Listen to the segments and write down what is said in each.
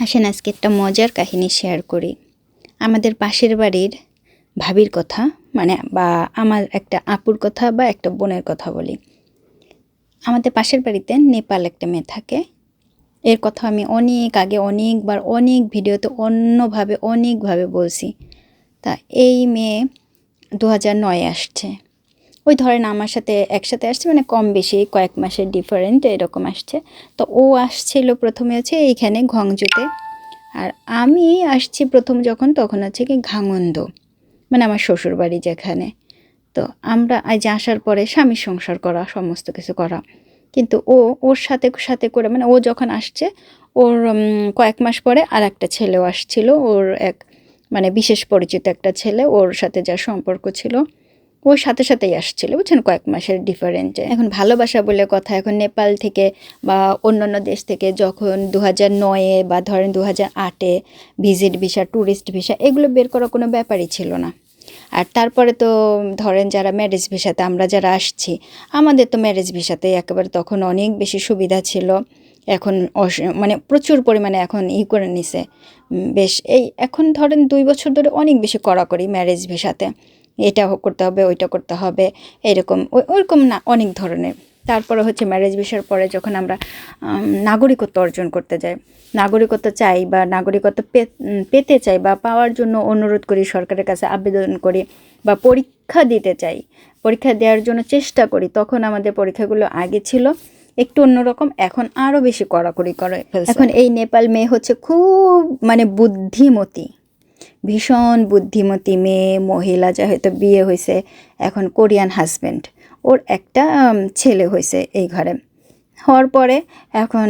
আসেন, আজকে একটা মজার কাহিনী শেয়ার করি। আমাদের পাশের বাড়ির ভাবির কথা মানে বা আমার একটা আপুর কথা বা একটা বোনের কথা বলি। আমাদের পাশের বাড়িতে নেপাল একটা মেয়ে থাকে। এর কথা আমি অনেক আগে, অনেকবার, অনেক ভিডিওতে অন্যভাবে, অনেকভাবে বলছি। তা এই মেয়ে দু হাজার নয় আসছে। ওই ধরেন আমার সাথে একসাথে আসছে মানে কম বেশি কয়েক মাসের ডিফারেন্ট এরকম আসছে। তো ও আসছিল প্রথমে হচ্ছে এইখানে ঘংজুতে। আর আমি আসছি প্রথম যখন, তখন হচ্ছে কি ঘাঙন্দ মানে আমার শ্বশুর বাড়ি যেখানে। তো আমরা আজ আসার পরে স্বামী সংসার করা, সমস্ত কিছু করা। কিন্তু ও, ওর সাথে সাথে করে মানে ও যখন আসছে, ওর কয়েক মাস পরে আর একটা ছেলেও আসছিল। ওর এক মানে বিশেষ পরিচিত একটা ছেলে, ওর সাথে যা সম্পর্ক ছিল। ওর সাথে সাথেই আসছিল, বুঝছেন? কয়েক মাসের ডিফারেন্টে এখন ভালোবাসা বলে কথা, এখন নেপাল থেকে বা অন্যান্য দেশ থেকে যখন দু হাজার নয়ে বা ধরেন দু হাজার আটে ভিজিট ভিসা ট্যুরিস্ট ভিসা এগুলো বের করা কোনো ব্যাপারই ছিল না। আর তারপরে তো ধরেন যারা ম্যারেজ ভিসাতে আমরা যারা আসছি, আমাদের তো ম্যারেজ ভিসাতে একেবারে তখন অনেক বেশি সুবিধা ছিল। এখন অস- মানে প্রচুর পরিমাণে এখন ই করে নিছে। বেশ, এই এখন ধরেন দুই বছর ধরে অনেক বেশি কড়াকড়ি ম্যারেজ ভিসাতে এটা করতে হবে ওইটা করতে হবে এরকম ওই- ওইরকম না অনেক ধরনের। তারপরে হচ্ছে ম্যারেজ ভিসার পরে যখন আমরা নাগরিকত্ব অর্জন করতে যাই নাগরিকত্ব চাই বা নাগরিকত্ব পেতে চাই বা পাওয়ার জন্য অনুরোধ করি সরকারের কাছে আবেদন করি বা পরীক্ষা দিতে চাই পরীক্ষা দেওয়ার জন্য চেষ্টা করি তখন আমাদের পরীক্ষাগুলো আগে ছিল একটু অন্যরকম এখন আরও বেশি কড়াকড়ি করে। এখন এই নেপাল মেয়ে হচ্ছে খুব মানে বুদ্ধিমতী। ভীষণ বুদ্ধিমতী মেয়ে, মহিলা যা হয়তো বিয়ে হয়েছে, এখন কোরিয়ান হাজব্যান্ড ওর একটা ছেলে হয়েছে এই ঘরে। হওয়ার পরে এখন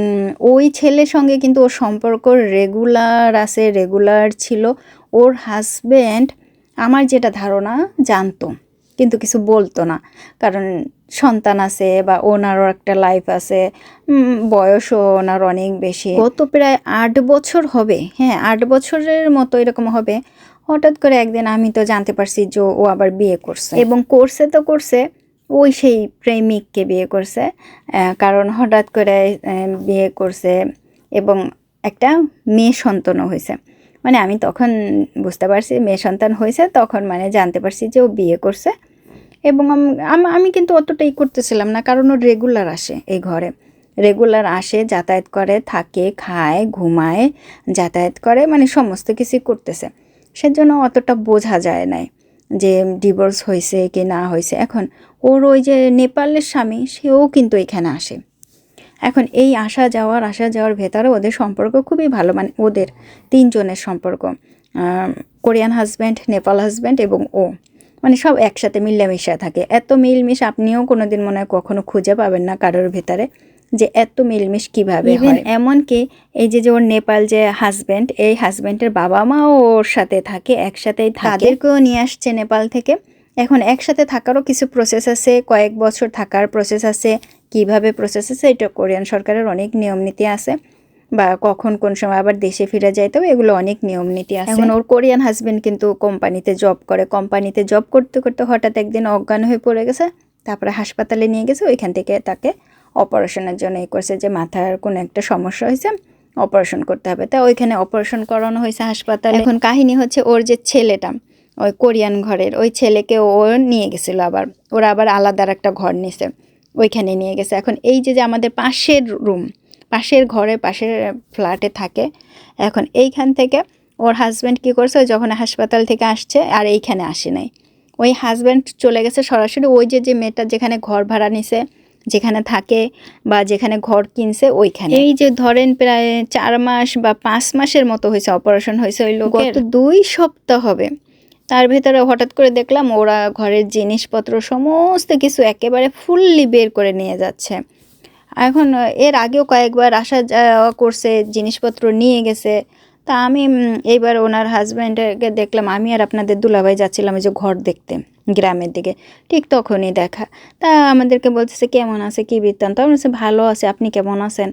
ওই ছেলের সঙ্গে কিন্তু ওর সম্পর্ক রেগুলার আছে রেগুলার ছিল। ওর হাজব্যান্ড আমার যেটা ধারণা, জানতো। কিন্তু কিছু বলতো না। কারণ সন্তান আছে বা ওনারও একটা লাইফ আছে বয়সও ওনার অনেক বেশি। গত প্রায় আট বছর হবে হ্যাঁ আট বছরের মতো এরকম হবে। হঠাৎ করে একদিন আমি তো জানতে পারছি যে ও আবার বিয়ে করছে। এবং করছে তো করছে ওই সেই প্রেমিককে বিয়ে করছে কারণ হঠাৎ করে বিয়ে করছে এবং একটা মেয়ে সন্তানও হয়েছে। মানে আমি তখন বুঝতে পারছি মেয়ে সন্তান হয়েছে তখন মানে জানতে পারছি যে ও বিয়ে করছে। এবং আম- কিন্তু অতটাই করতেছিলাম না, কারণ ও রেগুলার আসে এই ঘরে। রেগুলার আসে, যাতায়াত করে, থাকে, খায়, ঘুমায়, যাতায়াত করে মানে সমস্ত কিছুই করতেছে। সেজন্য অতটা বোঝা যায় নাই যে ডিভোর্স হয়েছে কি না হয়েছে। এখন ওর ওই যে নেপালের স্বামী, সেও কিন্তু এখানে আসে। এখন এই আসা যাওয়ার আসা যাওয়ার ভেতরে ওদের সম্পর্ক খুবই ভালো মানে ওদের তিনজনের সম্পর্ক। কোরিয়ান হাজব্যান্ড নেপাল হাজব্যান্ড এবং ও। মানে সব একসাথে মিলেমিশে থাকে। এত মিলমিশ আপনিও কোনোদিন মনে হয় কখনো খুঁজে পাবেন না কারোর ভেতরে যে এত মিলমিশ কীভাবে হয়। এমনকি এই যে যে ওর নেপাল যে হাজব্যান্ড এই হাজব্যান্ডের বাবা মাও ওর সাথে থাকে একসাথেই থাকে। তাদেরকেও নিয়ে আসছে নেপাল থেকে। এখন একসাথে থাকারও কিছু প্রসেস আছে কয়েক বছর থাকার প্রসেস আছে কীভাবে প্রসেস আছে এটা কোরিয়ান সরকারের অনেক নিয়ম নীতি আছে। বা কখন কোন সময় আবার দেশে ফিরে যাইতেও এগুলো অনেক নিয়ম নীতি আছে। এখন ওর কোরিয়ান হাজবেন্ড কিন্তু কোম্পানিতে জব করে। কোম্পানিতে জব করতে করতে হঠাৎ একদিন অজ্ঞান হয়ে পড়ে গেছে, তারপরে হাসপাতালে নিয়ে গেছে। ওইখান থেকে তাকে অপারেশনের জন্য এই করছে যে মাথার কোনো একটা সমস্যা হয়েছে, অপারেশন করতে হবে। তা ওইখানে অপারেশন করানো হয়েছে হাসপাতালে। এখন কাহিনী হচ্ছে ওর যে ছেলেটা, ওই কোরিয়ান ঘরের, ওই ছেলেকে ও নিয়ে গেছিল আবার। ওরা আবার আলাদা আর একটা ঘর নিছে, ওইখানে নিয়ে গেছে। এখন এই যে যে আমাদের পাশের রুম পাশের ঘরে পাশের ফ্ল্যাটে থাকে। এখন এইখান থেকে ওর হাজব্যান্ড কী করছে? ওই যখন হাসপাতাল থেকে আসছে আর এইখানে আসে নাই। ওই হাজব্যান্ড চলে গেছে সরাসরি ওই যে যে মেয়েটা যেখানে ঘর ভাড়া নিছে যেখানে থাকে বা যেখানে ঘর কিনছে ওইখানে। এই যে ধরেন প্রায় চার মাস বা পাঁচ মাসের মতো হয়েছে অপারেশন হয়েছে ওই লোক গত দুই সপ্তাহ হবে। তার ভেতরে হঠাৎ করে দেখলাম ওরা ঘরের জিনিসপত্র সমস্ত কিছু একেবারে ফুললি বের করে নিয়ে যাচ্ছে। এখন এর আগেও কয়েকবার আসা যাওয়া করছে, জিনিসপত্র নিয়ে গেছে। তা আমি এইবার ওনার হাজব্যান্ডকে দেখলাম, আমি আর আপনাদের দুলাভাই যাচ্ছিলাম যে ঘর দেখতে, গ্রামের দিকে। ঠিক তখনই দেখা। তা আমাদেরকে বলতেছে, কেমন আছে? কি বৃত্তান্ত? আমি বলছি, ভালো আছে। আপনি কেমন আছেন?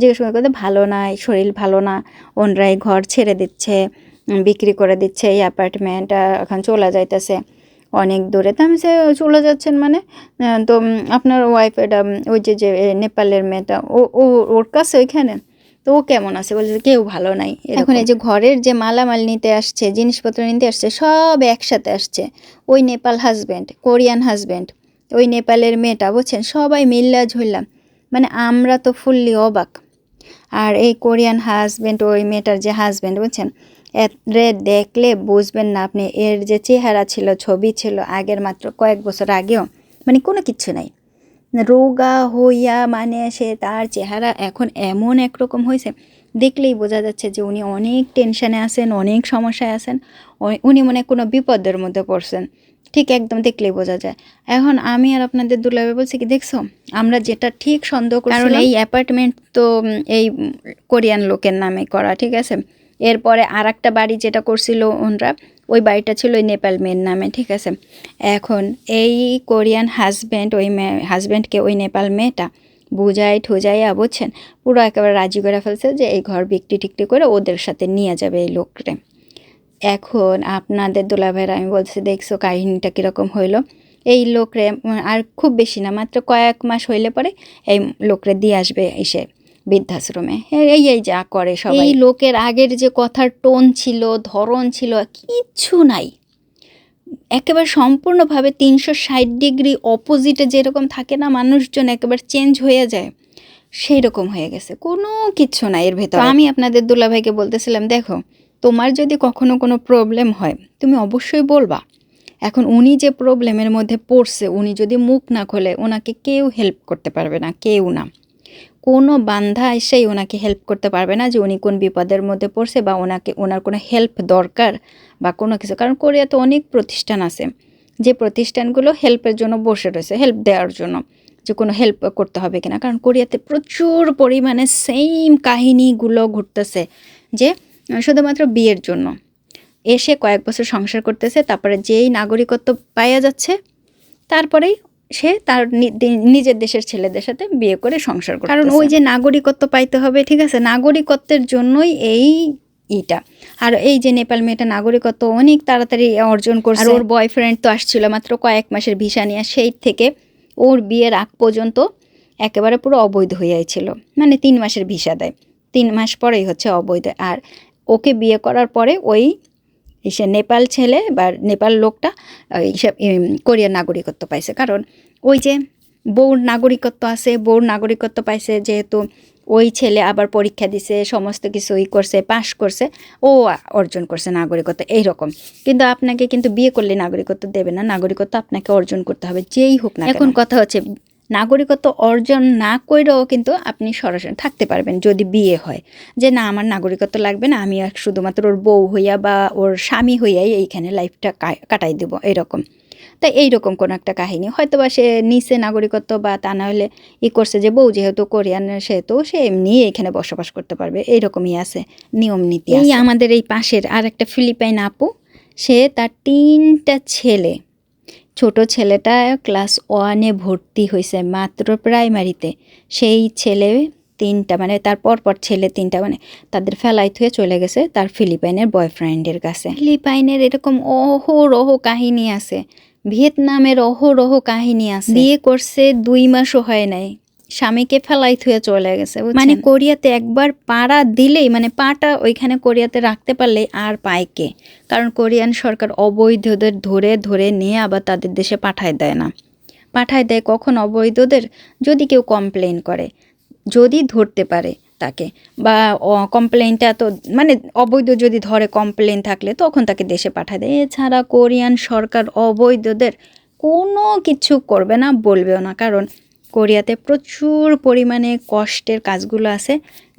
জিজ্ঞেস করে কথা ভালো নাই শরীর ভালো না। ওনরাই ঘর ছেড়ে দিচ্ছে বিক্রি করে দিচ্ছে, এই অ্যাপার্টমেন্ট এখন চলে যাইতেছে। অনেক দূরে। তা আমি সে চলে যাচ্ছেন মানে তো আপনার ওয়াইফ এটা ওই যে যে নেপালের মেয়েটা, ও ও, ওর কাছে ওইখানে? তো ও কেমন আছে? বলছে কেউ ভালো নাই এখন এই যে ঘরের যে মালামাল নিতে আসছে, জিনিসপত্র নিতে আসছে, সব একসাথে আসছে। ওই নেপাল হাজব্যান্ড কোরিয়ান হাজব্যান্ড ওই নেপালের মেয়েটা, বুঝছেন? সবাই মিল্লা ঝুললাম মানে আমরা তো ফুললি অবাক। আর এই কোরিয়ান হাজব্যান্ড ওই মেয়েটার যে হাজব্যান্ড বুঝছেন? রে দেখলে বুঝবেন না আপনি। এর যে চেহারা ছিল ছবি ছিল আগের মাত্র কয়েক বছর আগেও মানে কোনো কিচ্ছু নাই। রোগা হইয়া মানে সে তার চেহারা এখন এমন একরকম হয়েছে দেখলেই বোঝা যাচ্ছে যে উনি অনেক টেনশানে আছেন অনেক সমস্যায় আছেন উনি মনে কোনো বিপদের মধ্যে পড়ছেন। ঠিক একদম দেখলেই বোঝা যায়। এখন আমি আর আপনাদের দুলাবে বলছি কি দেখছ? আমরা যেটা ঠিক সন্দেহ করি কারণ এই অ্যাপার্টমেন্ট তো এই কোরিয়ান লোকের নামে করা ঠিক আছে? এরপরে আর একটা বাড়ি যেটা করছিল ওনরা, ওই বাড়িটা ছিল ওই নেপাল মেয়ের নামে, ঠিক আছে? এখন এই কোরিয়ান হাজব্যান্ড, ওই মেয়ে হাজব্যান্ডকে ওই নেপাল মেয়েটা বুঝাই ঠুজাইয়া, বুঝছেন? পুরো একেবারে রাজি করে ফেলছে যে এই ঘর বিক্রি টিক্রি করে ওদের সাথে নিয়ে যাবে এই লোকরে। এখন আপনাদের দুলাভাইয়ের আমি বলছি, দেখছ কাহিনীটা কীরকম হইল? এই লোকরে আর খুব বেশি না, মাত্র কয়েক মাস হইলে পরে এই লোকরে দিয়ে আসবে এসে। বৃদ্ধাশ্রমে। এই- এই যা করে সবাই। এই লোকের আগের যে কথার টোন ছিল ধরন ছিল কিচ্ছু নাই। একেবারে সম্পূর্ণভাবে তিনশো ষাট ডিগ্রি অপোজিটে যেরকম থাকে না মানুষজন একেবারে চেঞ্জ হয়ে যায় সেই রকম হয়ে গেছে। কোনো কিচ্ছু নাই এর ভেতর। আমি আপনাদের দুলাভাইকে বলতেছিলাম দেখো তোমার যদি কখনো কোনো প্রবলেম হয় তুমি অবশ্যই বলবা। এখন উনি যে প্রবলেমের মধ্যে পড়ছে উনি যদি মুখ না খোলে ওনাকে কেউ হেল্প করতে পারবে না কেউ না। কোনো বান্ধা এসেই ওনাকে হেল্প করতে পারবে না যে উনি কোন বিপদের মধ্যে পড়ছে বা ওনাকে, ওনার কোনো হেল্প দরকার বা কোনো কিছু। কারণ কোরিয়াতে অনেক প্রতিষ্ঠান আছে যে প্রতিষ্ঠানগুলো হেল্পের জন্য বসে রয়েছে হেল্প দেওয়ার জন্য যে কোনো হেল্প করতে হবে কিনা। কারণ কোরিয়াতে প্রচুর পরিমাণে সেম কাহিনীগুলো ঘুরতেছে যে শুধুমাত্র বিয়ের জন্য। এসে কয়েক বছর সংসার করতেছে, তারপরে যেই নাগরিকত্ব পাওয়া যাচ্ছে, তারপরেই সে তার নিজের দেশের ছেলেদের সাথে বিয়ে করে সংসার করে কারণ ওই যে নাগরিকত্ব পাইতে হবে ঠিক আছে? নাগরিকত্বের জন্যই এই ইটা। আর এই যে নেপাল মেয়েটা নাগরিকত্ব অনেক তাড়াতাড়ি অর্জন করছে। আর ওর বয়ফ্রেন্ড তো আসছিল মাত্র কয়েক মাসের ভিসা নিয়ে সেই থেকে ওর বিয়ের আগ পর্যন্ত একেবারে পুরো অবৈধ হইয়াছিল মানে তিন মাসের ভিসা দেয়। তিন মাস পরেই হচ্ছে অবৈধ। আর ওকে বিয়ে করার পরে ওই সে নেপাল ছেলে বা নেপাল লোকটা এইসব কোরিয়ার নাগরিকত্ব পাইছে। কারণ ওই যে বউর নাগরিকত্ব আছে, বউর নাগরিকত্ব পাইছে, যেহেতু ওই ছেলে আবার পরীক্ষা দিছে, সমস্ত কিছু ই করছে, পাশ করছে, ও অর্জন করছে নাগরিকত্ব, এইরকম। কিন্তু আপনাকে কিন্তু বিয়ে করলে নাগরিকত্ব দেবে না, নাগরিকত্ব আপনাকে অর্জন করতে হবে, যেই হোক না এখন কথা হচ্ছে নাগরিকত্ব অর্জন না করেও কিন্তু আপনি সরাসরি থাকতে পারবেন যদি বিয়ে হয়। যে না আমার নাগরিকত্ব লাগবে না আমি শুধুমাত্র ওর বউ হইয়া বা ওর স্বামী হইয়াই এইখানে লাইফটা কাটাই দেব এরকম। তাই এইরকম কোনো একটা কাহিনী। হয়তো বা সে নিচে নাগরিকত্ব বা তা না হলে ই করছে যে বউ যেহেতু কোরিয়ান সেহেতু সে এমনি এখানে বসবাস করতে পারবে। এইরকমই আছে নিয়ম নীতি এই আমাদের এই পাশের আর একটা ফিলিপাইন আপু সে তার তিনটা ছেলে ছোট ছেলেটা ক্লাস ওয়ানে ভর্তি হয়েছে মাত্র প্রাইমারিতে। সেই ছেলে তিনটা মানে তার পরপর ছেলে তিনটা মানে তাদের ফেলাই থুয়ে চলে গেছে তার ফিলিপাইনের বয়ফ্রেন্ডের কাছে। ফিলিপাইনের এরকম অহরহ কাহিনী আছে ভিয়েতনামের অহরহ কাহিনী আছে। বিয়ে করছে দুই মাসও হয় নাই। স্বামীকে ফেলাই থুয়ে চলে গেছে? মানে কোরিয়াতে একবার পাড়া দিলেই মানে পাটা ওইখানে কোরিয়াতে রাখতে পারলে আর পায় কে? কারণ কোরিয়ান সরকার অবৈধদের ধরে ধরে নিয়ে আবার তাদের দেশে পাঠায় দেয় না। পাঠায় দেয় কখন অবৈধদের? যদি কেউ কমপ্লেন করে, যদি ধরতে পারে তাকে, বা কমপ্লেনটা তো মানে অবৈধ যদি ধরে কমপ্লেন থাকলে, তখন তাকে দেশে পাঠায় দেয়। এছাড়া কোরিয়ান সরকার অবৈধদের কোনো কিছু করবে না, বলবেও না। কারণ কোরিয়াতে প্রচুর পরিমাণে কষ্টের কাজগুলো আছে।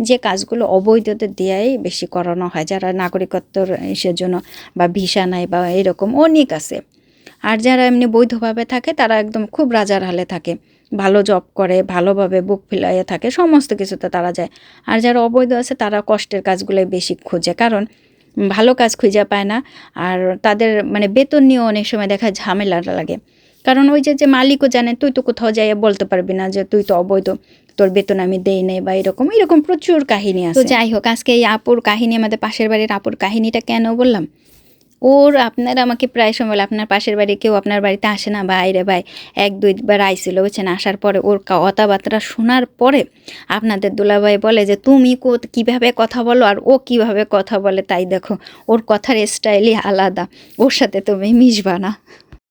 যে কাজগুলো অবৈধদের দেয়াই বেশি করানো হয়, যারা নাগরিকত্বর ইসের জন্য বা ভিসা নাই বা এরকম অনেক আছে। আর যারা এমনি বৈধভাবে থাকে, তারা একদম খুব রাজার হালে থাকে। ভালো জব করে, ভালোভাবে বুক ফিলাইয়ে থাকে, সমস্ত কিছুতে তারা যায়। আর যারা অবৈধ আছে, তারা কষ্টের কাজগুলোই বেশি খোঁজে। কারণ ভালো কাজ খুঁজে পায় না, আর তাদের মানে বেতন নিয়েও অনেক সময় দেখা ঝামেলা লাগে। কারণ ওই যে যে মালিকও জানে তুই তো কোথাও যাই বলতে পারবি না যে তুই তো অবৈধ তোর বেতন আমি দেই নাই বা এরকম এরকম প্রচুর কাহিনী আছে। তো যাই হোক আজকে এই আপুর কাহিনী আমাদের পাশের বাড়ির আপুর কাহিনীটা কেন বললাম? ওর আপনারা আমাকে প্রায় সময় বলে আপনার পাশের বাড়ি কেউ আপনার বাড়িতে আসে না ভাই রে ভাই। এক দুইবার আইছিল বুঝছেন? আসার পরে ওর কথাবার্তা শোনার পরে আপনাদের দুলাভাই বলে যে তুমি কো- কীভাবে কথা বলো আর ও কীভাবে কথা বলে? তাই দেখো ওর কথার স্টাইলই আলাদা। ওর সাথে তুমি মিশবা না।